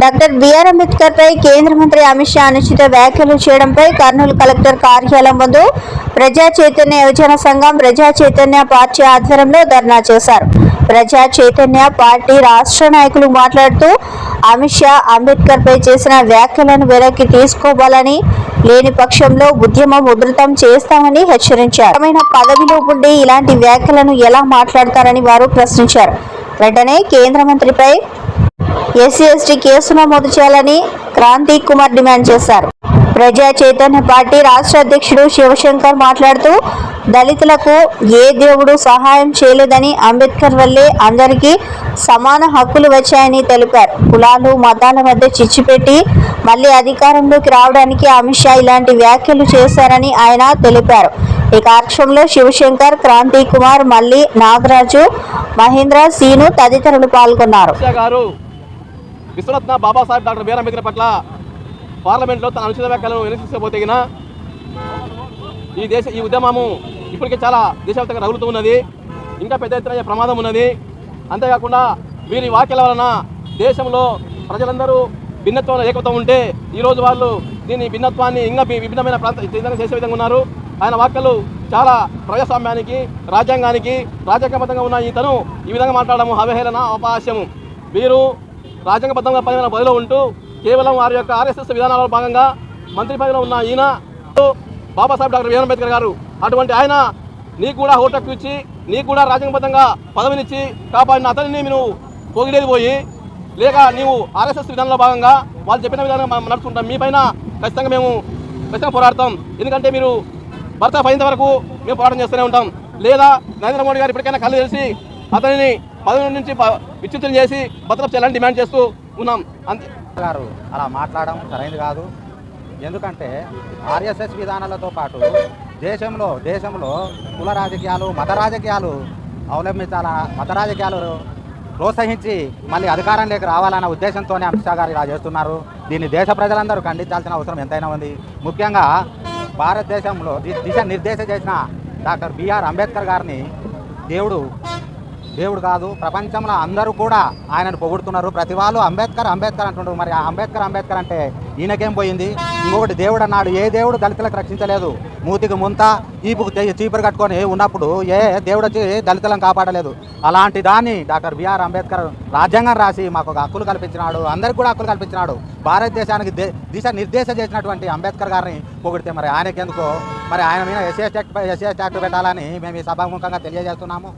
Doctor BR Ambedkar పై కేంద్ర మంత్రి అమిత్ షా అనుచిత వ్యాఖ్యలు చేయడంపై కర్నూలు కలెక్టర్ కార్యాలయం ముందు ప్రజా చైతన్య యువజన సంఘం ప్రజా చైతన్య పార్టీ ఆధ్వర్యంలో ధర్నా చేశారు. ప్రజా చైతన్య పార్టీ రాష్ట్ర నాయకులు మాట్లాడుతూ అమిత్ షా అంబేద్కర్ పై చేసిన వ్యాఖ్యలను వెనక్కి తీసుకోవాలని లేని పక్షంలో ఉద్యమం ఉధృతం చేస్తామని హెచ్చరించారు. పదవిలో ఉండి ఇలాంటి వ్యాఖ్యలను ఎలా మాట్లాడతారని వారు ప్రశ్నించారు. వెంటనే కేంద్ర మంత్రిపై ఎస్సీ ఎస్టీ కేసు నమోదు చేయాలని క్రాంతి కుమార్ డిమాండ్ చేశారు. ప్రజా చైతన్య పార్టీ రాష్ట్ర అధ్యక్షుడు శివశంకర్ మాట్లాడుతూ దళితులకు ఏ దేవుడు సహాయం చేయలేదని అంబేద్కర్ వల్లే అందరికీ సమాన హక్కులు వచ్చాయని తెలిపారు. కులాలు మతాల మధ్య చిచ్చుపెట్టి మళ్ళీ అధికారంలోకి రావడానికి అమిత్ షా ఇలాంటి వ్యాఖ్యలు చేశారని ఆయన తెలిపారు. ఈ కార్యక్రమంలో శివశంకర్ క్రాంతి కుమార్ మల్లి నాగరాజు మహేంద్ర సీను తదితరులు పాల్గొన్నారు. విశ్వరత్న బాబాసాహెబ్ డాక్టర్ బీఆర్ అంబేద్కర్ పట్ల పార్లమెంట్లో తన అనుచిత వ్యాఖ్యలను వెనక్కి ఈ దేశ ఈ ఉద్యమము ఇప్పటికే చాలా దేశవ్యాప్తంగా రగులుతూ ఉన్నది. ఇంకా పెద్ద ఎత్తున ప్రమాదం ఉన్నది. అంతేకాకుండా వీరి వ్యాఖ్యల వలన దేశంలో ప్రజలందరూ భిన్నత్వంలో ఏకత్వం ఉంటే ఈరోజు వాళ్ళు దీని భిన్నత్వాన్ని ఇంకా విభిన్నమైన ప్రాంత చేసే విధంగా ఉన్నారు. ఆయన వాక్యలు చాలా ప్రజాస్వామ్యానికి రాజ్యాంగానికి రాజ్యాంగబద్ధంగా ఉన్న ఇతను ఈ విధంగా మాట్లాడము అవహేళన అపహాస్యము వీరు రాజ్యాంగబద్ధంగా పదిన బదిలో ఉంటూ కేవలం వారి యొక్క ఆర్ఎస్ఎస్ విధానాల భాగంగా మంత్రి పదవిలో ఉన్న ఈయన బాబాసాహెబ్ డాక్టర్ బిఆర్ అంబేద్కర్ గారు. అటువంటి ఆయన నీకు కూడా హోటక్కు ఇచ్చి నీకు కూడా రాజ్యాంగబద్ధంగా పదవినిచ్చి కాపాడిన అతనిని నువ్వు పొగిడేది పోయి లేక నీవు ఆర్ఎస్ఎస్ విధానంలో భాగంగా వాళ్ళు చెప్పిన విధానంగా మనం నడుచుకుంటాం. మీ పైన ఖచ్చితంగా మేము ఖచ్చితంగా పోరాడతాం. ఎందుకంటే మీరు భర్త పైన వరకు మేము పోరాటం చేస్తూనే ఉంటాం. లేదా నరేంద్ర మోడీ గారు ఇప్పటికైనా కళ్ళు తెలిసి అతనిని పదవి నుంచి ప- విచ్యుతులు చేసి భద్రత చేయాలని డిమాండ్ చేస్తూ ఉన్నాం. అంతే. గారు అలా మాట్లాడడం సరైనది కాదు. ఎందుకంటే ఆర్ఎస్ఎస్ విధానాలతో పాటు దేశంలో దేశంలో కుల రాజకీయాలు మత రాజకీయాలు అవలంబించాల మత రాజకీయాలు ప్రోత్సహించి మళ్ళీ అధికారంలోకి రావాలన్న ఉద్దేశంతోనే అమిత్ షా గారు ఇలా చేస్తున్నారు. దీన్ని దేశ ప్రజలందరూ ఖండించాల్సిన అవసరం ఎంతైనా ఉంది. ముఖ్యంగా భారతదేశంలో దిశ నిర్దేశం చేసిన డాక్టర్ బిఆర్ అంబేద్కర్ గారిని దేవుడు దేవుడు కాదు ప్రపంచంలో అందరూ కూడా ఆయనను పొగుడుతున్నారు. ప్రతి వాళ్ళు అంబేద్కర్ అంబేద్కర్ అంటున్నారు మరి ఆ అంబేద్కర్ అంబేద్కర్ అంటే ఈయనకేం పోయింది? ఇంకొకటి దేవుడు అన్నాడు ఏ దేవుడు దళితులకు రక్షించలేదు? మూతికి ముంత ఈపుకు చీపురు కట్టుకొని ఉన్నప్పుడు ఏ దేవుడు వచ్చి దళితులను కాపాడలేదు? అలాంటి దాన్ని డాక్టర్ బిఆర్ అంబేద్కర్ రాజ్యాంగం రాసి మాకు ఒక హక్కులు కల్పించినాడు. అందరికి కూడా హక్కులు కల్పించినాడు. భారతదేశానికి దే- దిశ నిర్దేశం చేసినటువంటి అంబేద్కర్ గారిని పొగిడితే మరి ఆయనకెందుకో? మరి ఆయన మీద ఎస్సీ యాక్ట్ ఎస్సీ యాక్ట్ పెట్టాలని మేము ఈ సభాముఖంగా తెలియజేస్తున్నాము.